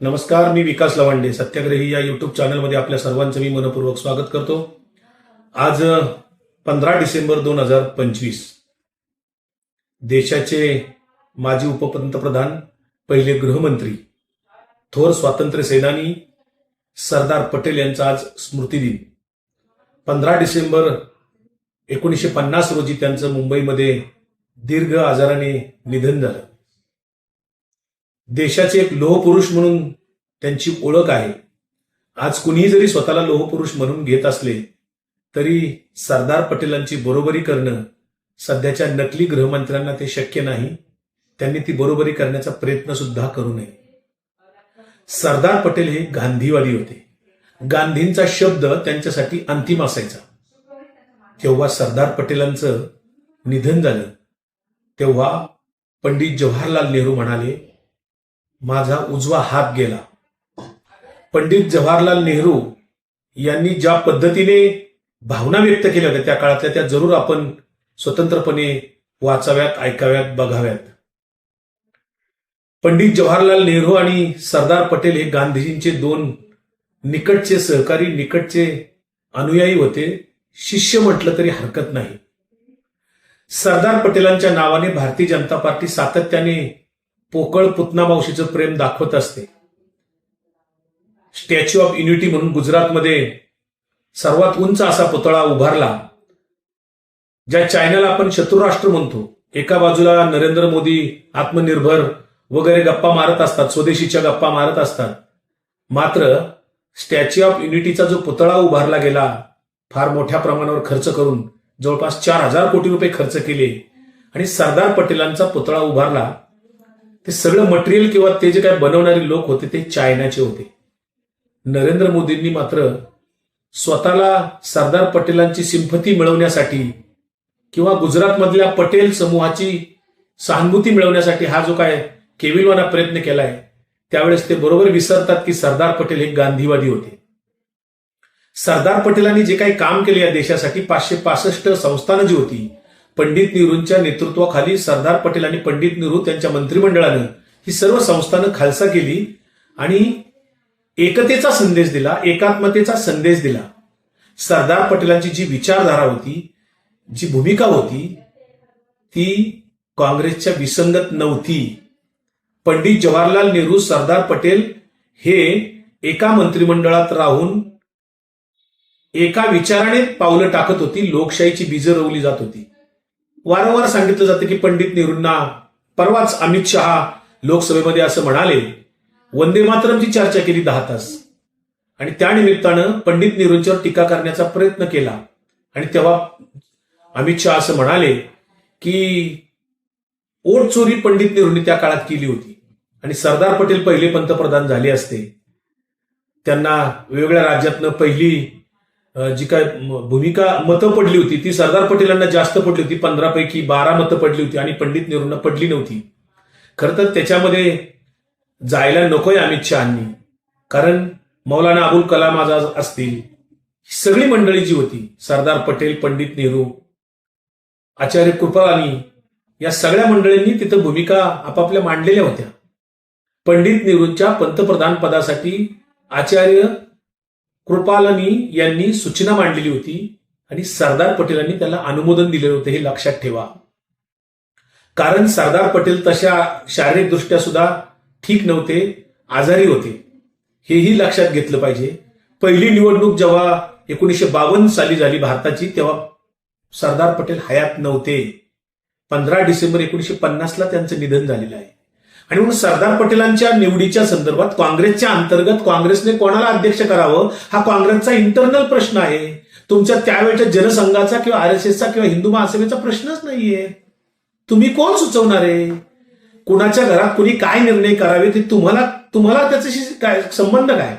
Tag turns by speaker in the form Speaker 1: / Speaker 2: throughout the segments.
Speaker 1: नमस्कार मी विकास लवांडे सत्याग्रही या युट्यूब चॅनलमध्ये आपल्या सर्वांचं मी मनपूर्वक स्वागत करतो. आज पंधरा डिसेंबर दोन हजार पंचवीस. देशाचे माजी उपपंतप्रधान पहिले गृहमंत्री थोर स्वातंत्र्य सेनानी सरदार पटेल यांचा आज स्मृतिदिन पंधरा डिसेंबर एकोणीसशे पन्नास रोजी त्यांचं मुंबईमध्ये दीर्घ आजाराने निधन झालं. देशाचे एक लोहपुरुष म्हणून त्यांची ओळख आहे. आज कुणीही जरी स्वतःला लोहपुरुष म्हणून घेत असले तरी सरदार पटेलांची बरोबरी करणं सध्याच्या नकली गृहमंत्र्यांना ते शक्य नाही. त्यांनी ती बरोबरी करण्याचा प्रयत्न सुद्धा करू नये. सरदार पटेल हे गांधीवादी होते. गांधींचा शब्द त्यांच्यासाठी अंतिम असायचा. तेव्हा सरदार पटेलांचं निधन झालं. तेव्हा पंडित जवाहरलाल नेहरू म्हणाले माझा उजवा हात गेला. पंडित जवाहरलाल नेहरू यांनी ज्या पद्धतीने भावना व्यक्त केल्या होत्या त्या काळातल्या त्या जरूर आपण स्वतंत्रपणे वाचाव्यात ऐकाव्यात बघाव्यात. पंडित जवाहरलाल नेहरू आणि सरदार पटेल हे गांधीजींचे दोन निकटचे सहकारी निकटचे अनुयायी होते. शिष्य म्हटलं तरी हरकत नाही. सरदार पटेलांच्या नावाने भारतीय जनता पार्टी सातत्याने पोकळ पुतना मावशीचं प्रेम दाखवत असते. स्टॅच्यू ऑफ युनिटी म्हणून गुजरातमध्ये सर्वात उंच असा पुतळा उभारला ज्या चायनाला आपण शत्रुराष्ट्र म्हणतो. एका बाजूला नरेंद्र मोदी आत्मनिर्भर वगैरे गप्पा मारत असतात स्वदेशीच्या गप्पा मारत असतात. मात्र स्टॅच्यू ऑफ युनिटीचा जो पुतळा उभारला गेला फार मोठ्या प्रमाणावर खर्च करून जवळपास चार हजार कोटी रुपये खर्च केले आणि सरदार पटेलांचा पुतळा उभारला ते सगळं मटेरियल किंवा ते जे काय बनवणारे लोक होते ते चायनाचे होते. नरेंद्र मोदींनी मात्र स्वतःला सरदार पटेलांची सिंपती मिळवण्यासाठी किंवा गुजरातमधल्या पटेल समूहाची सहानुभूती मिळवण्यासाठी हा जो काय केविलवाना प्रयत्न केलाय त्यावेळेस ते बरोबर विसरतात की सरदार पटेल हे गांधीवादी होते. सरदार पटेलांनी जे काही काम केले या देशासाठी पाचशे पासष्ट संस्थानं जी होती पंडित नेहरूंच्या नेतृत्वाखाली सरदार पटेल आणि पंडित नेहरू त्यांच्या मंत्रिमंडळानं ही सर्व संस्थानं खालसा केली आणि एकतेचा संदेश दिला एकात्मतेचा संदेश दिला. सरदार पटेलांची जी विचारधारा होती जी भूमिका होती ती काँग्रेसच्या विसंगत नव्हती. पंडित जवाहरलाल नेहरू सरदार पटेल हे एका मंत्रिमंडळात राहून एका विचाराने पावलं टाकत होती लोकशाहीची बीज रोवली जात होती. वारंवार सांगितलं जातं की पंडित नेहरूंना परवाच अमित शहा लोकसभेमध्ये असं म्हणाले वंदे मातरमची चर्चा केली दहा तास. आणि त्यानिमित्तानं पंडित नेहरूंच्यावर टीका करण्याचा प्रयत्न केला. आणि तेव्हा अमित शहा असं म्हणाले की ओट चोरी पंडित नेहरूंनी त्या काळात केली होती. आणि सरदार पटेल पहिले पंतप्रधान झाले असते. त्यांना वेगवेगळ्या राज्यातनं पहिली जी काय भूमिका मतं पडली होती ती सरदार पटेलांना जास्त पडली होती पंधरापैकी बारा मतं पडली होती आणि पंडित नेहरूंना पडली नव्हती. खरं तर त्याच्यामध्ये जायला नकोय अमित शहानी कारण मौलाना अबुल कलाम आझाद असतील ही सगळी मंडळी जी होती सरदार पटेल पंडित नेहरू आचार्य कृपलानी या सगळ्या मंडळींनी तिथं भूमिका आपापल्या मांडलेल्या होत्या. पंडित नेहरूंच्या पंतप्रधान पदासाठी आचार्य कृपालानी यांनी सूचना मांडलेली होती आणि सरदार पटेलांनी त्याला अनुमोदन दिलेलं होतं हे लक्षात ठेवा. कारण सरदार पटेल तशा शारीरिकदृष्ट्या सुद्धा ठीक नव्हते आजारी होते. हेही लक्षात घेतलं पाहिजे. पहिली निवडणूक जेव्हा एकोणीसशे बावन्न साली झाली भारताची तेव्हा सरदार पटेल हयात नव्हते. पंधरा डिसेंबर एकोणीसशे पन्नासला त्यांचं निधन झालेलं आहे. आणि म्हणून सरदार पटेलांच्या निवडीच्या संदर्भात काँग्रेसच्या अंतर्गत काँग्रेसने कोणाला अध्यक्ष करावं हा काँग्रेसचा इंटरनल प्रश्न आहे. तुमच्या त्यावेळच्या जनसंघाचा किंवा आर एस एसचा किंवा हिंदू महासभेचा प्रश्नच नाहीये. तुम्ही कोण सुचवणार आहे? कुणाच्या घरात कुणी काय निर्णय करावे ते तुम्हाला तुम्हाला त्याच्याशी काय संबंध काय?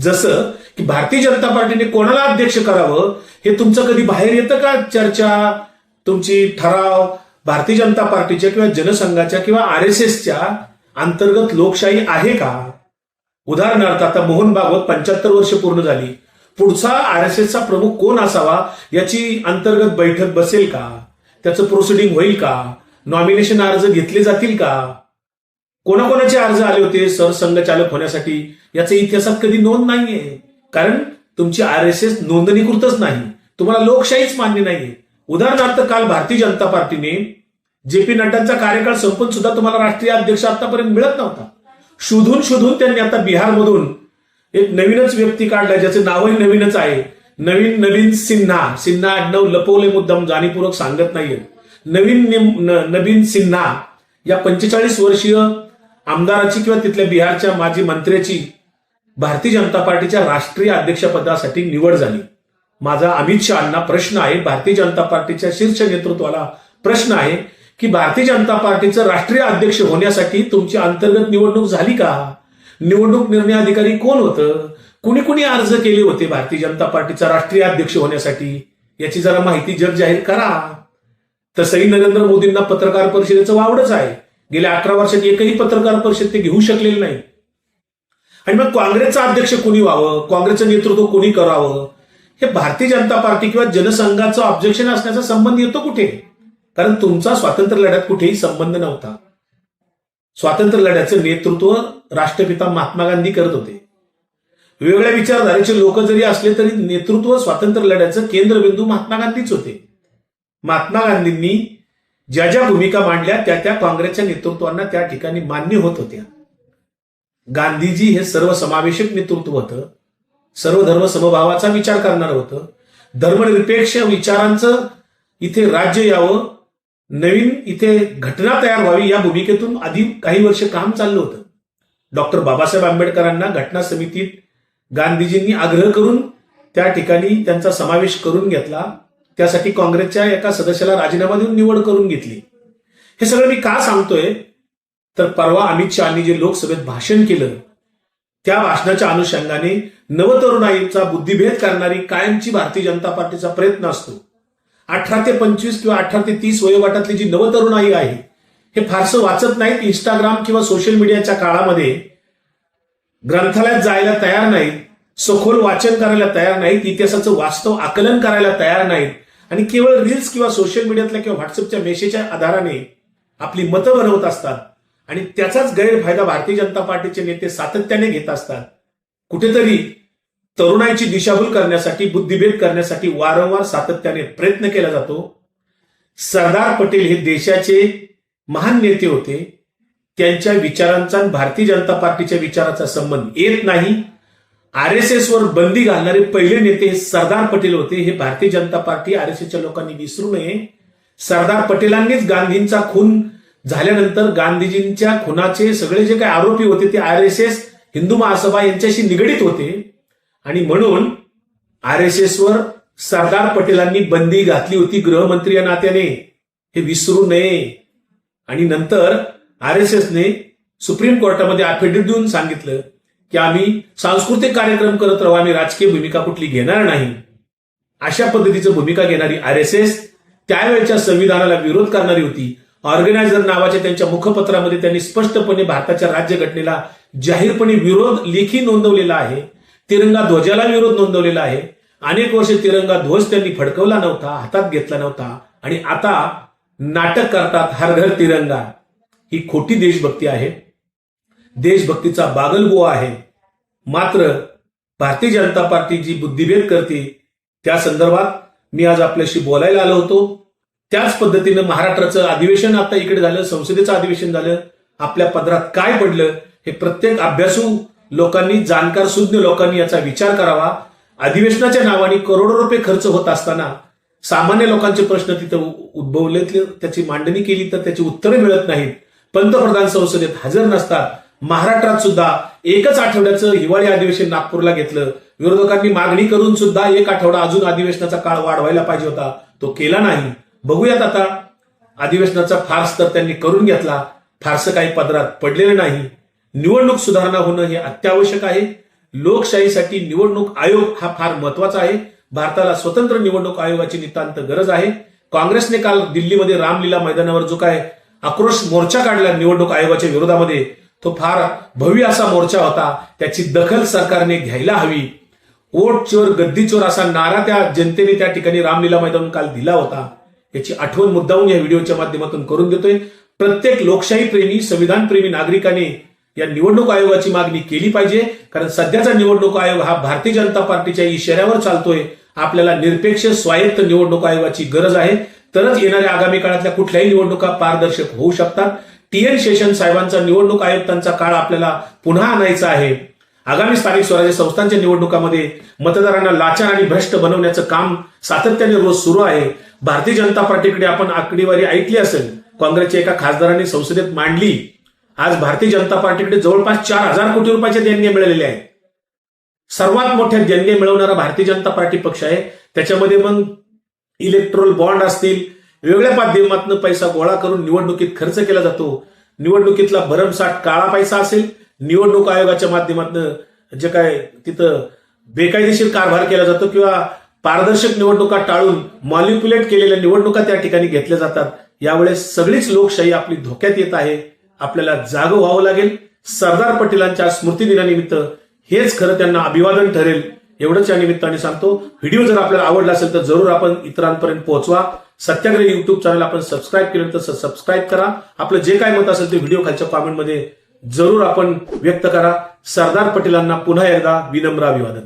Speaker 1: जसं की भारतीय जनता पार्टीने कोणाला अध्यक्ष करावं हे तुमचं कधी बाहेर येतं का चर्चा? तुमची ठराव भारतीय जनता पार्टीच्या किंवा जनसंघाच्या किंवा आर एस एसच्या अंतर्गत लोकशाही आहे का? उदाहरणार्थ आता मोहन भागवत पंच्याहत्तर वर्ष पूर्ण झाली. पुढचा आर एस एसचा प्रमुख कोण असावा याची अंतर्गत बैठक बसेल का? त्याचं प्रोसिडिंग होईल का? नॉमिनेशन अर्ज घेतले जातील का? कोणाकोणाचे अर्ज आले होते सरसंघचालक होण्यासाठी? याचा इतिहासात कधी नोंद नाहीये. कारण तुमची आर एस एस नोंदणीकृतच नाही. तुम्हाला लोकशाहीच मान्य नाहीये. उदाहरणार्थ काल भारतीय जनता पार्टीने जे पी नड्डांचा कार्यकाळ संपून सुद्धा तुम्हाला राष्ट्रीय अध्यक्ष आतापर्यंत मिळत नव्हता. शोधून शोधून त्यांनी आता बिहारमधून एक नवीनच व्यक्ती काढला ज्याचं नावही नवीनच आहे. नवीन नवीन सिन्हा. सिन्हा आडनाव लपवले मुद्दाम जाणीवपूर्वक सांगत नाहीये. नवीन नवीन सिन्हा. या पंचेचाळीस वर्षीय आमदाराची किंवा तिथल्या बिहारच्या माजी मंत्र्याची भारतीय जनता पार्टीच्या राष्ट्रीय अध्यक्षपदासाठी निवड झाली. माझा अमित शहाना प्रश्न आहे भारतीय जनता पार्टीच्या शीर्ष नेतृत्वाला प्रश्न आहे की भारतीय जनता पार्टीचं राष्ट्रीय अध्यक्ष होण्यासाठी तुमची अंतर्गत निवडणूक झाली का? निवडणूक निर्णय अधिकारी कोण होतं? कुणी कुणी अर्ज केले होते भारतीय जनता पार्टीचा राष्ट्रीय अध्यक्ष होण्यासाठी? याची जरा माहिती जग जाहीर करा. तसंही नरेंद्र मोदींना पत्रकार परिषदेचं वावडच आहे. गेल्या अकरा वर्षात एकही पत्रकार परिषद ते घेऊ शकलेले नाही. आणि मग काँग्रेसचा अध्यक्ष कोणी व्हावं? काँग्रेसचं नेतृत्व कोणी करावं? हे भारतीय जनता पार्टी किंवा जनसंघाचं ऑब्जेक्शन असण्याचा संबंध येतो कुठे? कारण तुमचा स्वातंत्र्य लढ्यात कुठेही संबंध नव्हता. स्वातंत्र्य लढ्याचं नेतृत्व राष्ट्रपिता महात्मा गांधी करत होते. वेगवेगळ्या विचारधारेचे लोक जरी असले तरी नेतृत्व स्वातंत्र्य लढ्याचं केंद्रबिंदू महात्मा गांधीच होते. महात्मा गांधींनी ज्या ज्या भूमिका मांडल्या त्या त्या काँग्रेसच्या नेतृत्वांना त्या ठिकाणी मान्य होत होत्या. गांधीजी हे सर्वसमावेशक नेतृत्व होतं. सर्व धर्म समभावाचा विचार करणारं होतं. धर्मनिरपेक्ष विचारांचं इथे राज्य यावं नवीन इथे घटना तयार व्हावी या भूमिकेतून आधी काही वर्ष काम चाललं होतं. डॉक्टर बाबासाहेब आंबेडकरांना घटना समितीत गांधीजींनी आग्रह करून त्या ठिकाणी त्यांचा समावेश करून घेतला. त्यासाठी काँग्रेसच्या एका सदस्याला राजीनामा देऊन निवड करून घेतली. हे सगळं मी का सांगतोय? तर परवा अमित शहानी जे लोकसभेत भाषण केलं त्या भाषणाच्या अनुषंगाने नवतरुणाईचा बुद्धिभेद करणारी कायमची भारतीय जनता पार्टीचा प्रयत्न असतो. अठरा ते पंचवीस किंवा अठरा ते तीस वयोगटातली जी नवतरुणाई आहे हे फारसं वाचत नाहीत इंस्टाग्राम किंवा सोशल मीडियाच्या काळामध्ये. ग्रंथालयात जायला तयार नाहीत सखोल वाचन करायला तयार नाहीत इतिहासाचं वास्तव आकलन करायला तयार नाहीत. आणि केवळ रील्स किंवा सोशल मीडियातल्या किंवा व्हॉट्सअपच्या मेसेजच्या आधाराने आपली मतं बनवत असतात. आणि त्याचाच गैरफायदा भारतीय जनता पार्टीचे नेते सातत्याने घेत असतात. कुठेतरी तरुणाईची दिशाभूल करण्यासाठी बुद्धिभेद करण्यासाठी वारंवार सातत्याने प्रयत्न केला जातो. सरदार पटेल हे देशाचे महान नेते होते. त्यांच्या विचारांचा आणि भारतीय जनता पार्टीच्या विचाराचा संबंध येत नाही. आर एस एस वर बंदी घालणारे पहिले नेते हे सरदार पटेल होते. हे Bharatiya Janata party R S एसच्या लोकांनी विसरू नये. सरदार पटेलांनीच गांधींचा खून झाल्यानंतर गांधीजींच्या खुनाचे सगळे जे काही आरोपी होते ते R S S Hindu Mahasabha यांच्याशी निगडीत होते. आणि म्हणून आर एस एस वर सरदार पटेलांनी बंदी घातली होती गृहमंत्री या नात्याने. हे विसरू नये. आणि नंतर आर एस एसने सुप्रीम कोर्टामध्ये अफिडेव्हिट देऊन सांगितलं की आम्ही सांस्कृतिक कार्यक्रम करत राहू आम्ही राजकीय भूमिका कुठली घेणार नाही. अशा पद्धतीचं भूमिका घेणारी आर एस एस त्यावेळच्या संविधानाला विरोध करणारी होती. ऑर्गनायझर नावाच्या त्यांच्या मुखपत्रामध्ये त्यांनी स्पष्टपणे भारताच्या राज्यघटनेला जाहीरपणे विरोध लेखी नोंदवलेला आहे. तिरंगा ध्वजाला विरोध नोंदवलेला आहे. अनेक वर्ष तिरंगा ध्वज त्यांनी फडकवला नव्हता हातात घेतला नव्हता. आणि आता नाटक करतात हर घर तिरंगा. ही खोटी देशभक्ती आहे. देशभक्तीचा बागलबुवा आहे. मात्र भारतीय जनता पार्टी जी बुद्धिभेद करते त्या संदर्भात मी आज आपल्याशी बोलायला आलो होतो. त्याच पद्धतीनं महाराष्ट्राचं अधिवेशन आता इकडे झालं संसदेचं अधिवेशन झालं. आपल्या पदरात काय पडलं हे प्रत्येक अभ्यासू लोकांनी जाणकार सुज्ञ लोकांनी याचा विचार करावा. अधिवेशनाच्या नावाने करोडो रुपये खर्च होत असताना सामान्य लोकांचे प्रश्न तिथं उद्भवले त्याची मांडणी केली तर त्याची उत्तरे मिळत नाहीत. पंतप्रधान संसदेत हजर नसतात महाराष्ट्रात सुद्धा एकच आठवड्याचं हिवाळी अधिवेशन नागपूरला घेतलं. विरोधकांनी मागणी करून सुद्धा एक आठवडा अजून अधिवेशनाचा काळ वाढवायला पाहिजे होता. तो केला नाही. बघूयात आता. अधिवेशनाचा फार्स तर त्यांनी करून घेतला. फारसं काही पदरात पडलेलं नाही. निवडणूक सुधारणा होणं हे अत्यावश्यक आहे. लोकशाहीसाठी निवडणूक आयोग हा फार महत्त्वाचा आहे. भारताला स्वतंत्र निवडणूक आयोगाची नितांत गरज आहे. काँग्रेसने काल दिल्लीमध्ये रामलीला मैदानावर जो काय आक्रोश मोर्चा काढला निवडणूक आयोगाच्या विरोधामध्ये तो फार भव्य असा मोर्चा होता. त्याची दखल सरकारने घ्यायला हवी. ओट चोर गद्दी चोर असा नारा त्या जनतेने त्या ठिकाणी रामलीला मैदान काल दिला होता. याची आठवण मुद्दाहून या व्हिडिओच्या माध्यमातून करून देतोय. प्रत्येक लोकशाही प्रेमी संविधान प्रेमी नागरिकाने या निवडणूक आयोगाची मागणी केली पाहिजे. कारण सध्याचा निवडणूक आयोग हा भारतीय जनता पार्टीच्या इशाऱ्यावर चालतोय. आपल्याला निरपेक्ष स्वायत्त निवडणूक आयोगाची गरज आहे. तरच येणाऱ्या आगामी काळातल्या कुठल्याही निवडणुका पारदर्शक होऊ शकतात. टी एन शेषन साहेबांचा निवडणूक आयुक्तांचा काळ आपल्याला पुन्हा आणायचा आहे. आगामी स्थानिक स्वराज्य संस्थांच्या निवडणुकामध्ये मतदारांना लाचार आणि भ्रष्ट बनवण्याचं काम सातत्याने रोज सुरू आहे. भारतीय जनता पार्टीकडे आपण आकडेवारी ऐकली असेल. काँग्रेसच्या एका खासदाराने संसदेत मांडली. आज भारतीय जनता पार्टीकडे जवळपास चार हजार कोटी रुपयाचे देणगे मिळालेले आहेत. सर्वात मोठ्या देणगे मिळवणारा भारतीय जनता पार्टी पक्ष आहे. त्याच्यामध्ये मग इलेक्ट्रोल बॉन्ड असतील वेगळ्या माध्यमातून पैसा गोळा करून निवडणुकीत खर्च केला जातो. निवडणुकीतला भरमसाठ काळा पैसा असेल निवडणूक आयोगाच्या माध्यमातून जे काय तिथं बेकायदेशीर कारभार केला जातो किंवा पारदर्शक निवडणुका टाळून मॉलिक्युलेट केलेल्या निवडणुका त्या ठिकाणी घेतल्या जातात. यावेळेस सगळीच लोकशाही आपली धोक्यात येत आहे. आपल्याला जाग व्हावं लागेल. सरदार पटेलांच्या स्मृतिदिनानिमित्त हेच खरं त्यांना अभिवादन ठरेल एवढंच या निमित्ताने सांगतो. व्हिडिओ जर आपल्याला आवडला असेल तर जरूर आपण इतरांपर्यंत पोहोचवा. सत्याग्रह युट्यूब चॅनल आपण सबस्क्राईब केलं तर सबस्क्राईब करा. आपलं जे काय मत असेल ते व्हिडिओ खालच्या कॉमेंटमध्ये जरूर आपण व्यक्त करा. सरदार पटेलांना पुन्हा एकदा विनम्र अभिवादन.